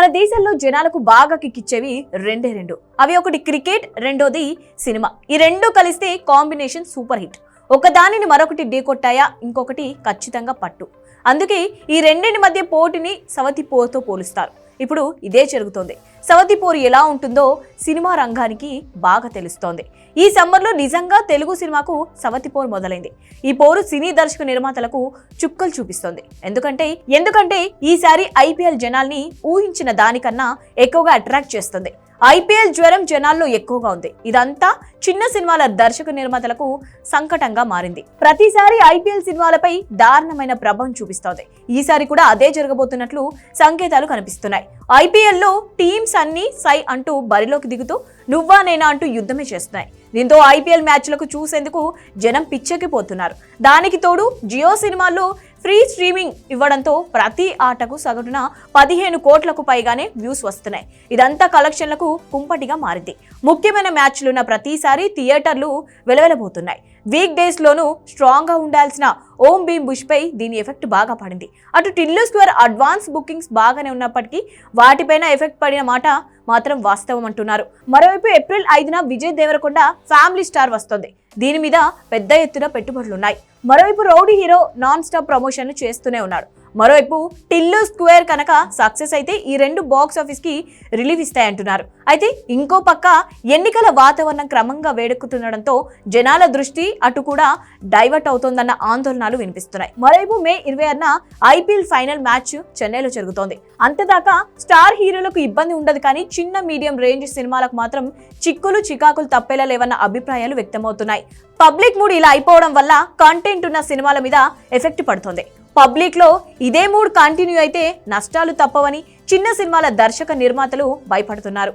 మన దేశంలో జనాలకు బాగా కిక్కిచ్చేవి రెండే రెండు. అవి ఒకటి క్రికెట్ రెండోది సినిమా. ఈ రెండు కలిస్తే కాంబినేషన్ సూపర్ హిట్. ఒకదానిని మరొకటి ఢీకొట్టాయా ఇంకొకటి ఖచ్చితంగా పట్టు. అందుకే ఈ రెండింటి మధ్య పోటీని సవతి పోరుతో పోలుస్తారు. ఇప్పుడు ఇదే జరుగుతోంది. సవతి పోరు ఎలా ఉంటుందో సినిమా రంగానికి బాగా తెలుస్తోంది. ఈ సమ్మర్లో నిజంగా తెలుగు సినిమాకు సవతి పోరు మొదలైంది. ఈ పోరు సినీ దర్శక నిర్మాతలకు చుక్కలు చూపిస్తోంది. ఎందుకంటే ఎందుకంటే ఈసారి ఐపీఎల్ జనాల్ని ఊహించిన దానికన్నా ఎక్కువగా అట్రాక్ట్ చేస్తుంది. ఐపీఎల్ జ్వరం జనాల్లో ఎక్కువగా ఉంది. ఇదంతా చిన్న సినిమాల దర్శక నిర్మాతలకు సంకటంగా మారింది. ప్రతిసారి ఐపీఎల్ సినిమాలపై దారుణమైన ప్రభావం చూపిస్తోంది. ఈసారి కూడా అదే జరగబోతున్నట్లు సంకేతాలు కనిపిస్తున్నాయి. ఐపీఎల్లో టీమ్స్ అన్ని సై అంటూ బరిలోకి దిగుతూ నువ్వా నేనా అంటూ యుద్ధమే చేస్తున్నాయి. దీంతో ఐపీఎల్ మ్యాచ్లకు చూసేందుకు జనం పిచ్చెక్కిపోతున్నారు. దానికి తోడు జియో సినిమాల్లో ఫ్రీ స్ట్రీమింగ్ ఇవ్వడంతో ప్రతి ఆటకు సగటున పదిహేను కోట్లకు పైగానే వ్యూస్ వస్తున్నాయి. ఇదంతా కలెక్షన్లకు కుంపటిగా మారింది. ముఖ్యమైన మ్యాచ్లున్న ప్రతిసారి థియేటర్లు వెలవెలబోతున్నాయి. వీక్ డేస్లోనూ స్ట్రాంగ్గా ఉండాల్సిన ఓం భీమ్ బుష్ పై దీని ఎఫెక్ట్ బాగా పడింది. అటు టిల్లు స్క్వేర్ అడ్వాన్స్ బుకింగ్స్ బాగానే ఉన్నప్పటికీ వాటిపైన ఎఫెక్ట్ పడిన మాట మాత్రం వాస్తవం అంటున్నారు. మరోవైపు ఏప్రిల్ ఐదున విజయ్ దేవరకొండ ఫ్యామిలీ స్టార్ వస్తుంది. దీని మీద పెద్ద ఎత్తున పెట్టుబడులున్నాయి మరోవైపు రౌడీ హీరో నాన్ స్టాప్ ప్రమోషన్లు చేస్తూనే ఉన్నాడు. మరోవైపు టిల్లు స్క్వేర్ కనుక సక్సెస్ అయితే ఈ రెండు బాక్స్ ఆఫీస్కి రిలీవ్ ఇస్తాయంటున్నారు. అయితే ఇంకో పక్క ఎన్నికల వాతావరణం క్రమంగా వేడెక్కుతుండడంతో జనాల దృష్టి అటు కూడా డైవర్ట్ అవుతోందన్న ఆందోళనలు వినిపిస్తున్నాయి. మరోవైపు మే ఇరవై ఆరున ఐపీఎల్ ఫైనల్ మ్యాచ్ చెన్నైలో జరుగుతోంది. అంతేదాకా స్టార్ హీరోలకు ఇబ్బంది ఉండదు కానీ చిన్న మీడియం రేంజ్ సినిమాలకు మాత్రం చిక్కులు చికాకులు తప్పేలా లేవన్న అభిప్రాయాలు వ్యక్తమవుతున్నాయి. పబ్లిక్ మూడ్ ఇలా అయిపోవడం వల్ల కంటెంట్ ఉన్న సినిమాల మీద ఎఫెక్ట్ పడుతుంది. పబ్లిక్లో ఇదే మూడ్ కంటిన్యూ అయితే నష్టాలు తప్పవని చిన్న సినిమాల దర్శక నిర్మాతలు భయపడుతున్నారు.